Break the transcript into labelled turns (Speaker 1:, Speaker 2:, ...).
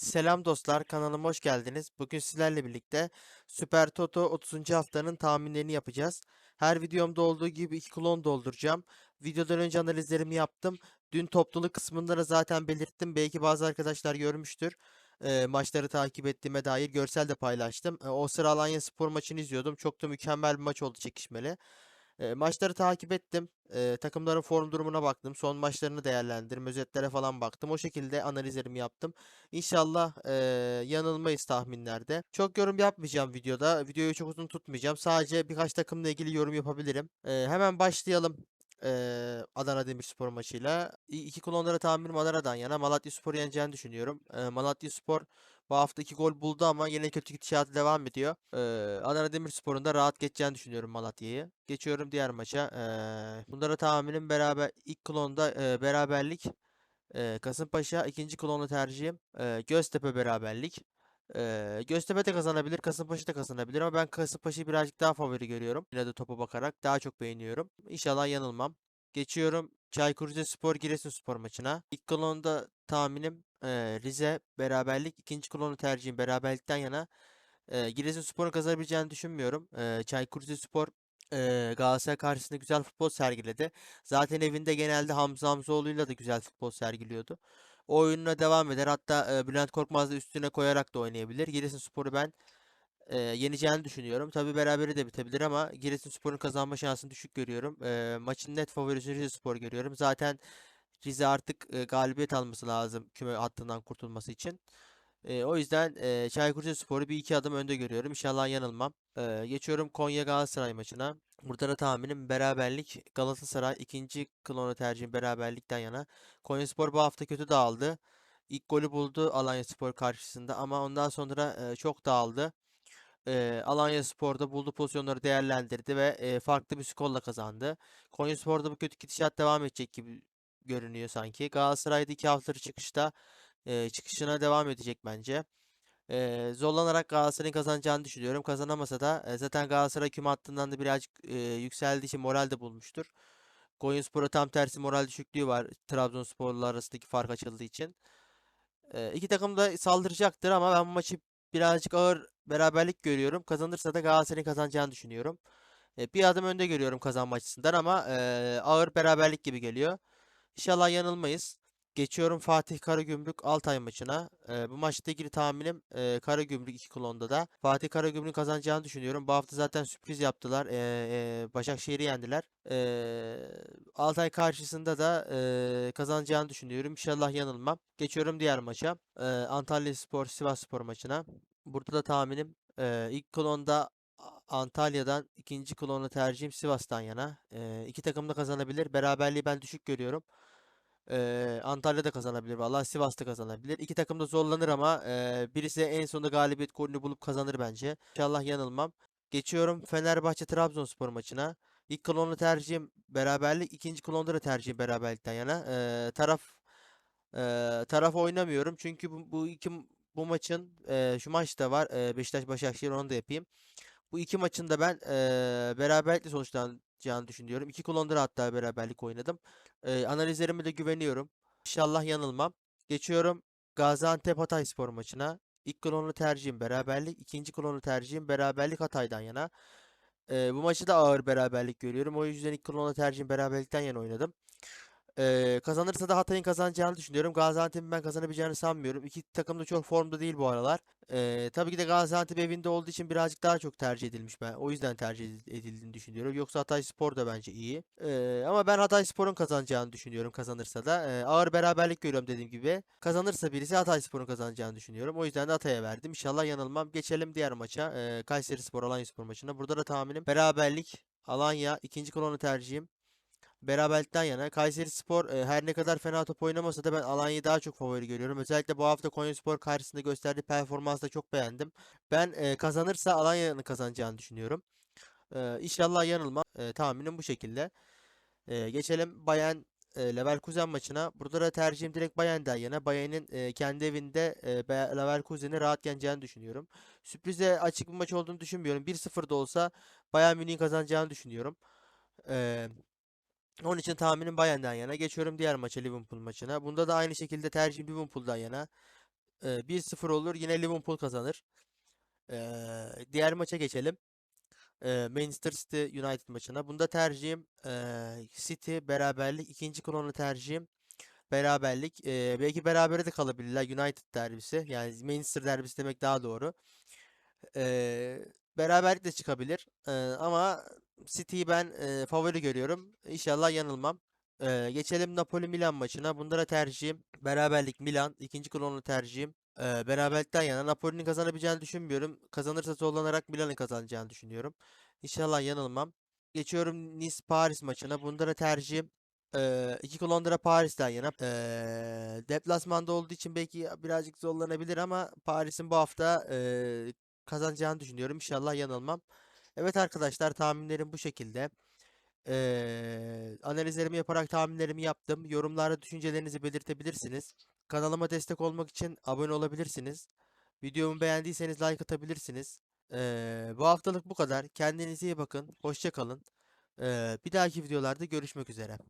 Speaker 1: Selam dostlar, kanalıma hoş geldiniz. Bugün sizlerle birlikte Süper Toto 30. haftanın tahminlerini yapacağız. Her videomda olduğu gibi iki klon dolduracağım. Videodan önce analizlerimi yaptım. Dün topluluk kısmında da zaten belirttim. Belki bazı arkadaşlar görmüştür. Ee, maçları takip ettiğime dair görsel de paylaştım. Ee, o sıra Alanya Spor maçını izliyordum. Çok da mükemmel bir maç oldu çekişmeli. Ee, maçları takip ettim. Ee, takımların form durumuna baktım. Son maçlarını değerlendirdim. Özetlere falan baktım. O şekilde analizlerimi yaptım. İnşallah eee, yanılmayız tahminlerde. Çok yorum yapmayacağım videoda. Videoyu çok uzun tutmayacağım. Sadece birkaç takımla ilgili yorum yapabilirim. Eee, hemen başlayalım. Adana Demirspor maçıyla. İki klonlara tahminim Adana'dan yana. Malatyaspor'u yeneceğini düşünüyorum. Eee Malatyaspor bu hafta iki gol buldu ama yine kötü gidişatı devam ediyor. Eee Adana Demirspor'un da rahat geçeceğini düşünüyorum Malatya'yı. Geçiyorum diğer maça. Eee bunlara tahminim beraber ilk klonda eee, beraberlik. Eee, Kasımpaşa ikinci klonu tercihim. Eee, Göztepe beraberlik. Eee, Göztepe de kazanabilir, Kasımpaşa da kazanabilir ama ben Kasımpaşa'yı birazcık daha favori görüyorum. Yine de topa bakarak daha çok beğeniyorum. İnşallah yanılmam. Geçiyorum Çaykur Rizespor Giresunspor maçına. İlk klonda tahminim eee, Rize beraberlik. ikinci klonu tercihim beraberlikten yana. Eee Giresunspor'un kazanabileceğini düşünmüyorum. Eee Çaykur Rizespor eee Galatasaray karşısında güzel futbol sergiledi. Zaten evinde genelde Hamza Hamzoğlu'yla da güzel futbol sergiliyordu. O oyununa devam eder. Hatta eee, Bülent Korkmaz da üstüne koyarak da oynayabilir. Giresunspor'u ben eee, yeneceğini düşünüyorum. Tabii berabere de bitebilir ama Giresunspor'un kazanma şansını düşük görüyorum. Eee, maçın net favorisi Rizespor görüyorum. Zaten Rize artık eee, galibiyet alması lazım küme hattından kurtulması için. Eee, o yüzden eee Çaykur Rizespor'u bir iki adım önde görüyorum. İnşallah yanılmam. Eee, geçiyorum Konya Galatasaray maçına. Burada da tahminim beraberlik Galatasaray ikinci klonu tercihim beraberlikten yana. Konyaspor bu hafta kötü dağıldı. İlk golü buldu Alanyaspor karşısında ama ondan sonra eee, çok dağıldı. Eee Alanyaspor da bulduğu pozisyonları değerlendirdi ve eee, farklı bir skorla kazandı. Konyaspor'da bu kötü gidişat devam edecek gibi görünüyor sanki. Galatasaray'da iki haftalık çıkışta eee, çıkışına devam edecek bence. Eee, zorlanarak Galatasaray'ın kazanacağını düşünüyorum. Kazanamasa da e, zaten Galatasaray küme hattından da birazcık eee, yükseldiği için moral de bulmuştur. Konyaspor'a tam tersi moral düşüklüğü var. Trabzonspor'la arasındaki fark açıldığı için. Eee iki takım da saldıracaktır ama ben bu maçı birazcık ağır beraberlik görüyorum. Kazanırsa da Galatasaray'ın kazanacağını düşünüyorum. E, bir adım önde görüyorum kazanma açısından ama eee, ağır beraberlik gibi geliyor. İnşallah yanılmayız. Geçiyorum Fatih Karagümrük Altay maçına. Eee, bu maçta ilgili tahminim eee Karagümrük iki klonda da. Fatih Karagümrük kazanacağını düşünüyorum. Bu hafta zaten sürpriz yaptılar. Eee, eee, Başakşehir'i yendiler. Eee, Altay karşısında da eee, kazanacağını düşünüyorum. İnşallah yanılmam. Geçiyorum diğer maça. Eee Antalyaspor Sivasspor maçına. Burada da tahminim eee, ilk klonda A- Antalya'dan ikinci klonu tercihim Sivas'tan yana. Eee iki takım da kazanabilir. Beraberliği ben düşük görüyorum. Eee Antalya da kazanabilir. Vallahi Sivas da kazanabilir. İki takım da zorlanır ama eee, birisi en sonunda galibiyet golünü bulup kazanır bence. İnşallah yanılmam. Geçiyorum Fenerbahçe Trabzonspor maçına. İlk klonu tercihim beraberlik. ikinci klonda da tercihim beraberlikten yana. Eee, taraf eee, taraf oynamıyorum. Çünkü bu, bu iki bu maçın eee, şu maç da var. Eee, Beşiktaş Başakşehir onu da yapayım. Bu iki maçın da ben eee beraberlikle sonuçlanacağını düşünüyorum. İki klonda da hatta beraberlik oynadım. Eee, analizlerime de güveniyorum. İnşallah yanılmam. Geçiyorum Gaziantep Hatayspor maçına. İlk klonu tercihim beraberlik. ikinci klonu tercihim beraberlik Hatay'dan yana. Eee, bu maçı da ağır beraberlik görüyorum. O yüzden ilk klonu tercihim beraberlikten yana oynadım. Eee, kazanırsa da Hatay'ın kazanacağını düşünüyorum. Gaziantep'in ben kazanabileceğini sanmıyorum. İki takım da çok formda değil bu aralar. Eee, tabii ki de Gaziantep evinde olduğu için birazcık daha çok tercih edilmiş ben. O yüzden tercih edil- edildiğini düşünüyorum. Yoksa Hatayspor da bence iyi. Eee, ama ben Hatayspor'un kazanacağını düşünüyorum kazanırsa da. Eee, ağır beraberlik görüyorum dediğim gibi. Kazanırsa birisi Hatayspor'un kazanacağını düşünüyorum. O yüzden de Hatay'a verdim. İnşallah yanılmam. Geçelim diğer maça. Eee Kayserispor Alanyaspor maçına. Burada da tahminim beraberlik Alanya ikinci kolonu tercihim. Beraberlikten yana. Kayserispor e, her ne kadar fena top oynamasa da ben Alanya'yı daha çok favori görüyorum. Özellikle bu hafta Konyaspor karşısında gösterdiği performansı da çok beğendim. Ben e, kazanırsa Alanya'nın kazanacağını düşünüyorum. E, İnşallah yanılmam. E, tahminim bu şekilde. E, geçelim Bayern e, Leverkusen maçına. Burada da tercihim direkt Bayern'den yana. Bayern'in e, kendi evinde e, Leverkusen'i rahat yeneceğini düşünüyorum. Sürprize açık bir maç olduğunu düşünmüyorum. 1-0 da olsa Bayern Münih'in kazanacağını düşünüyorum. E, onun için tahminim Bayern'den yana. Geçiyorum diğer maça Liverpool maçına. Bunda da aynı şekilde tercihim Liverpool'dan yana. Ee, 1-0 olur. Yine Liverpool kazanır. Ee, diğer maça geçelim. Ee, Manchester City United maçına. Bunda tercihim ee, City beraberlik. İkinci klonu tercihim beraberlik. Ee, belki berabere de kalabilirler. United derbisi. Yani Manchester derbisi demek daha doğru. Ee, beraberlik de çıkabilir. Ee, ama City'yi ben ee, favori görüyorum. İnşallah yanılmam. Ee, geçelim Napoli Milan maçına. Bunda da tercihim beraberlik Milan. İkinci klonu tercihim ee, beraberlikten yana. Napoli'nin kazanabileceğini düşünmüyorum. Kazanırsa zorlanarak Milan'ın kazanacağını düşünüyorum. İnşallah yanılmam. Geçiyorum Nice Paris maçına. Bunda da tercihim ee, iki klonlara Paris'ten yana. Ee, deplasmanda olduğu için belki birazcık zorlanabilir ama Paris'in bu hafta ee, kazanacağını düşünüyorum. İnşallah yanılmam. Evet arkadaşlar tahminlerim bu şekilde. Eee, analizlerimi yaparak tahminlerimi yaptım. Yorumlarda düşüncelerinizi belirtebilirsiniz. Kanalıma destek olmak için abone olabilirsiniz. Videomu beğendiyseniz like atabilirsiniz. Eee, bu haftalık bu kadar. Kendinize iyi bakın. Hoşça kalın. Eee, bir dahaki videolarda görüşmek üzere.